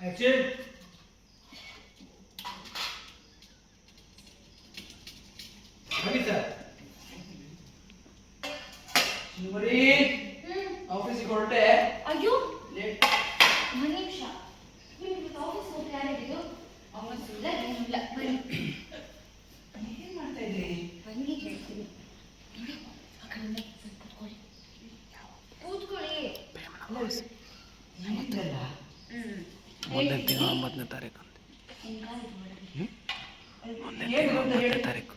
Action ಬನ್ನಿ sir ಶಿವರಿ ಆಫೀಸಿಗೆ ಹೊರಟೆ ಅಯ್ಯೋ. ಲೇಟ್ ಒಂದು ನಿಮಿಷ. ನಿಮ್ಗೆ ಆಫೀಸ್ ಹೋಗಿ ಯಾರಿದ್ದು ಅವನು ಇಲ್ಲ. ಏನಿಲ್ಲ ಬನ್ನಿ. ತಾರೀಕು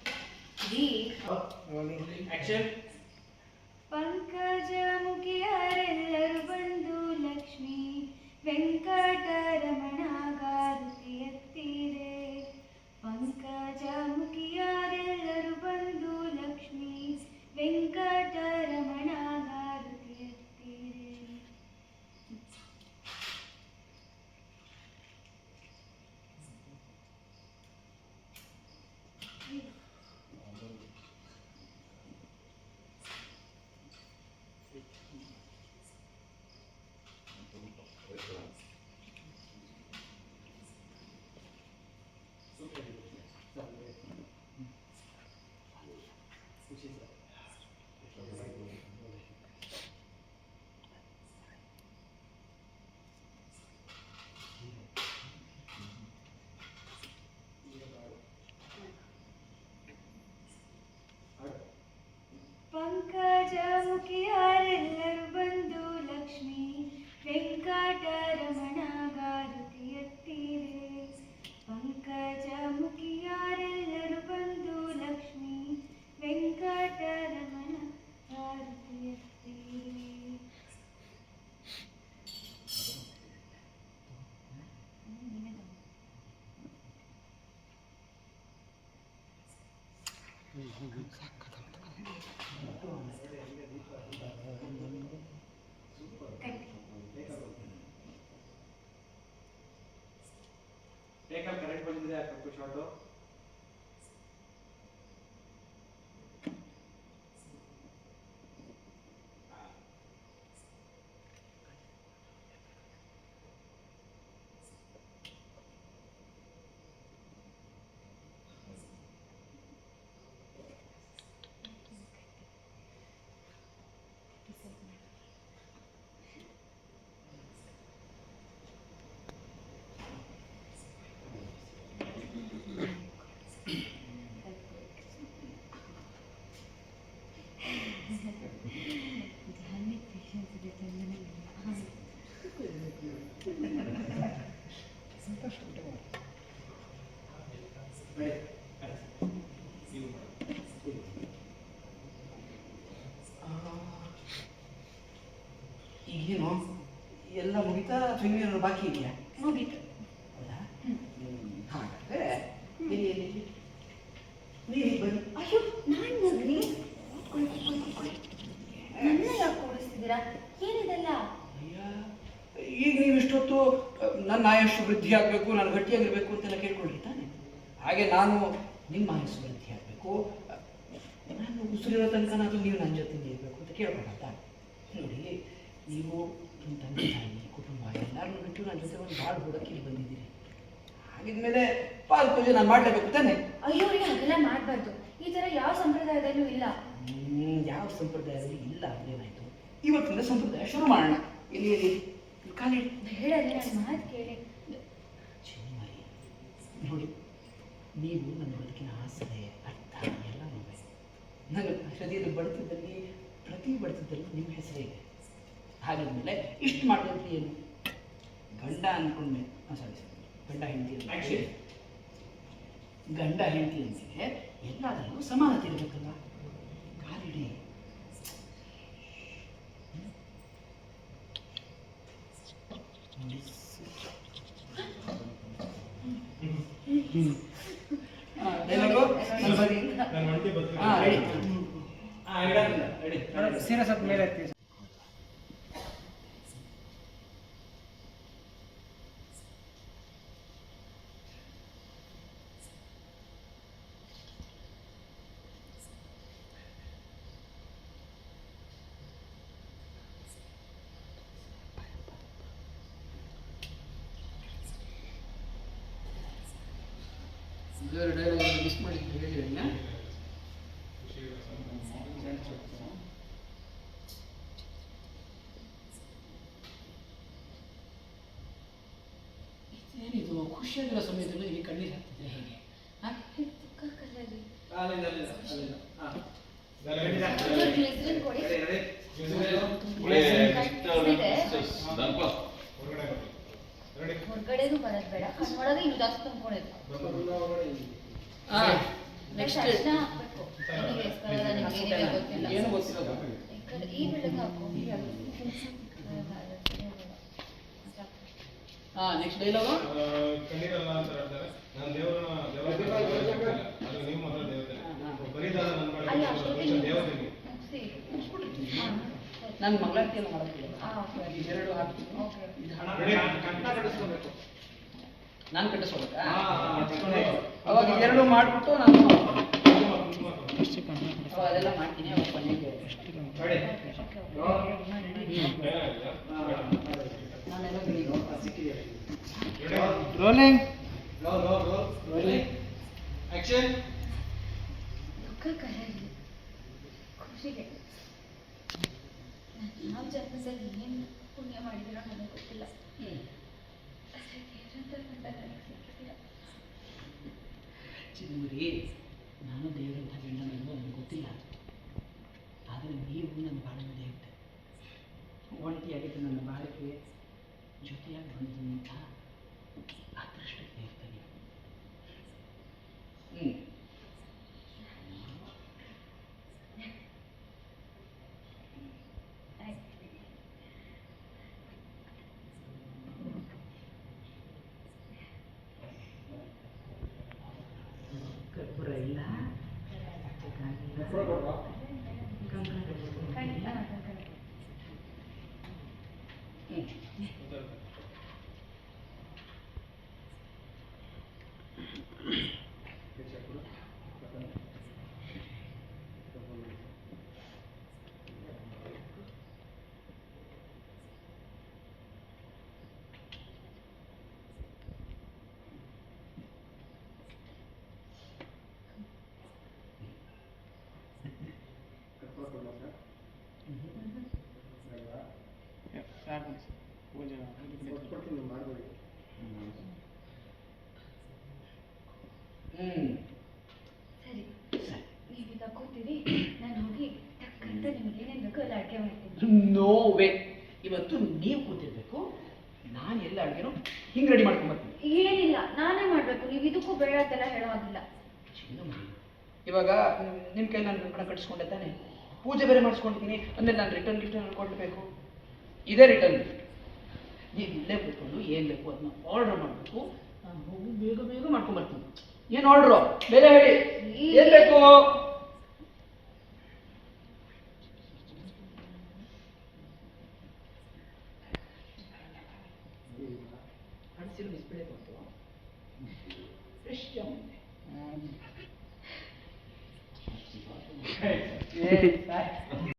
ಪಂಕಜ ಮುಖಿಯರೆಲ್ಲರೂ ಬಂದು ಲಕ್ಷ್ಮೀ ವೆಂಕಟರಮಣ ಗಾರುತಿ ಎತ್ತಿರೆ ಪಂಕಜ ಮುಖಿಯರೆಲ್ಲರೂ ಬಂದು ಲಕ್ಷ್ಮೀ ವೆಂಕಟರಮಣ ಗಾರುತಿ ಎತ್ತಿರೆ ಪಂಕಜ ಮುಖಿಯಾರೆಲ್ಲರೂ ಬಂದು ಲಕ್ಷ್ಮೀ ವೆಂಕಟರಮಣ একক শত ಶಾರ್ಟು ಈಗೇನು? ಎಲ್ಲ ಮುಗಿತಾ ಫಿಂಗರ್ ಬಾಕಿ ಇದೆಯಾ? ಮುಗಿತು. ಹೌದಾ? ಹಾಗಾದ್ರೆ ಎಲ್ಲಿ ಎಲ್ಲಿ? ನೀರು ಬನ್ನಿ. ಅಯ್ಯೋ ನಾನು ಕೂತ್ಕೊಳ್ಳಿ ನನ್ನ ಯಾಕೆ ಕೂರಿಸ್ತಿದ್ದೀರಾ ಏನಿದೆಲ್ಲ? ಈಗ ನೀವು ಇಷ್ಟೊತ್ತು ನನ್ನ ಆಯುಷ್ಯ ವೃದ್ಧಿ ಆಗಬೇಕು ನಾನು ಗಟ್ಟಿಯಾಗಿರಬೇಕು ಅಂತೆಲ್ಲ ಕೇಳ್ಕೊಳ್ಳಿ ತಾನೆ. ಹಾಗೆ ನಾನು ನಿಮ್ಮ ಆಯಸ್ಸು ವೃದ್ಧಿ ಆಗಬೇಕು. ನಾನು ಉಸಿರಿರೋ ತನಕ ನಾನು ನೀವು ನನ್ನ ಜೊತೆ ಇರಬೇಕು ಅಂತ ಕೇಳ್ಕೊಂಡ ನೋಡಿ ನೀವು ನಿಮ್ಮ ತಂದೆ ತಾಯಿ ಕುಟುಂಬ ಎಲ್ಲರೂ ಬಿಟ್ಟು ನನ್ನ ಜೊತೆ ಒಂದು ಭಾಳ ಹುಡುಕಿ ಇಲ್ಲಿ ಬಂದಿದ್ದೀರಿ. ಹಾಗಿದ್ಮೇಲೆ ಪಾಲ್ ಪೂಜೆ ನಾನು ಮಾಡಲೇಬೇಕು ತಾನೆ. ಅಯ್ಯೋ ಅದೆಲ್ಲ ಮಾಡಬಾರ್ದು. ಈ ಥರ ಯಾವ ಸಂಪ್ರದಾಯದಲ್ಲೂ ಇಲ್ಲ. ಯಾವ ಸಂಪ್ರದಾಯದಲ್ಲಿ ಇಲ್ಲ. ಏನಾಯ್ತು? ಇವತ್ತಿಂದ ಸಂಪ್ರದಾಯ ಶುರು ಮಾಡೋಣ. ಇಲ್ಲಿ. ಕಾಲಿಡಿ ಬೇಡ ರೀ ನನ್ನ ಮಾತು ಕೇಳಿ ನೋಡಿ ನೀವು ನನ್ನ ಬದುಕಿನ ಆಸರೆ ಅರ್ಥ ಎಲ್ಲ ನೋವೆ ನನ್ನ ಹೃದಯದ ಬಡಿತದಲ್ಲಿ ಪ್ರತಿ ಬಡಿತದಲ್ಲಿ ನಿಮ್ಮ ಹೆಸರೇ ಇದೆ. ಹಾಗಾದ್ಮೇಲೆ ಇಷ್ಟು ಮಾಡಿದ್ರಿ ಏನು? ಗಂಡ ಅಂದ್ಕೊಂಡ್ಮೇಲೆ ಸಾರಿ ಸಾರಿ ಗಂಡ ಹೆಂಡತಿ. ಗಂಡ ಹೆಂಡತಿ ಅಂದ್ಮೇಲೆ ಎಲ್ಲದರಲ್ಲೂ ಸಮಾನತೆ ಇರಬೇಕಲ್ಲ ಕಾಲಿಡಿ ನೋಡಿ. ಹ್ಮ್. ಆ, dialogue? ನಾನು ಬರೀ ಹಾಂ ರೆಡಿ ಹಾಂ ಇಡೋದಿಲ್ಲ ರೆಡಿ ಸೀರೆ ಸ್ವಲ್ಪ ಮೇಲೆ ಬೇರೆ ಡೈಲಾಗ್ ಮಿಸ್ ಮಾಡಿದ್ದು ಹೇಳಿರಣ್ಣ ಏನಿದು? ಖುಷಿಯಾಗಿರೋ ಸಮಯದಲ್ಲಿ ಈ ಕಣ್ಣೀರು ಹಾಕ್ತಿದ್ರೆ ಹೇಗೆ? ಅಲ್ಲಿಂದ ಹಾ. ಏನಿದೆ ಗೊತ್ತಿಲ್ಲ. ಈ ಕಡೆ ಈ ಬೆಳಗ್ಗೆ ಹಾಕು ಹಾ ನೆಕ್ಸ್ಟ್ ಡೈಲಾಗು ಕಣ್ಣೀರಲ್ಲ ಅಂತ ಹೇಳ್ತಾರೆ. ನಾನು ದೇವರನ್ನ ದೇವರ ಅದು ನೀವು ಮಾತ್ರ ದೇವತೆ. ಬರೀದಾದ ನನ್ನ ಮಾಡಿ ದೇವತೆ ಇದೆರಡು? ಕಣ್ಣ ಕಟ್ಟಿಸ್ಕೊಬೇಕು. ನಾನು ಅವಾಗ ಎರಡು ಮಾಡ್ಬಿಟ್ಟು ನಾನು ನಾನೆಲ್ಲ ಗಿಳಿಗೆ ಸಿಕ್ಕಿದೆ rolling low low low ready action ದುಃಖ ಕರಗಿ ಖುಷಿಗೆ ನಾವು ಜನ್ಮದಲ್ಲಿ ಏನು ಪುಣ್ಯ ಮಾಡಿದಿರೋ ನನಗೆ ಗೊತ್ತಿಲ್ಲ ಆದರೆ ನಾನು ದೇವರಂಥ ಗಂಡ ನನಗೆ ಗೊತ್ತಿಲ್ಲ. ಆದರೆ ನೀವು ನನ್ನ ಬಾಳಿನ ದೇವತೆ. ಒಂಟಿಯಾಗಿದ್ದು ನನ್ನ ಬಾಳಿಕೆ ಜೊತೆಯಾಗಿ ಬಂದಿದ್ದಂಥ ಅದೃಷ್ಟ ದೇವತೆ ನೀವು ಹ್ಞೂ ಕರ್ಪೂರ ಇಲ್ಲ ಖಂಡಿತ ಸಾಕು ಪೂಜೆ ಹ್ಞೂ ಸರಿ ನಾನು ಹೋಗಿ ನಿಮಗೆ ಏನೇನು ಬೇಕೋ ಎಲ್ಲ ಅಡುಗೆ ಮಾಡ್ತೀನಿ. No way. ಇವತ್ತು ನೀವು ಕೂತಿರ್ಬೇಕು ನಾನು ಎಲ್ಲ ಅಡುಗೆನೂ ಹಿಂಗೆ ರೆಡಿ ಮಾಡ್ಕೊಂಬರ್ತೀನಿ ಏನಿಲ್ಲ ನಾನೇ ಮಾಡಬೇಕು. ನೀವು ಇದಕ್ಕೂ ಬೇಡ ಅಂತೆಲ್ಲ ಹೇಳೋ ಹಾಗಿಲ್ಲ. ಇವಾಗ ನಿಮ್ಮ ಕೈ ನಾನು ಹಣ ಕಟ್ಟಿಸ್ಕೊಂಡೆ ತಾನೆ. ಪೂಜೆ ಬೇರೆ ಮಾಡಿಸ್ಕೊಂಡಿದ್ದೀನಿ ಅಂದರೆ ನಾನು ರಿಟರ್ನ್ ಗಿಫ್ಟ್ ಕೊಡಬೇಕು. ಇದೇ ರಿಟರ್ನ್ ಗಿಫ್ಟ್ ನೀವು ಇಲ್ಲೇ ಕೂತ್ಕೊಂಡು ಏನು ಬೇಕು ಅದನ್ನ ಆರ್ಡರ್ ಮಾಡಬೇಕು ನಾನು ಹೋಗಿ ಬೇಗ ಬೇಗ ಮಾಡ್ಕೊಂಬರ್ತೀನಿ ಏನು ಆರ್ಡ್ರು ಬೇರೆ ಹೇಳಿ. ಏನು ಬೇಕು? 디스플레이 보세요. 쓰시죠. 음. 네.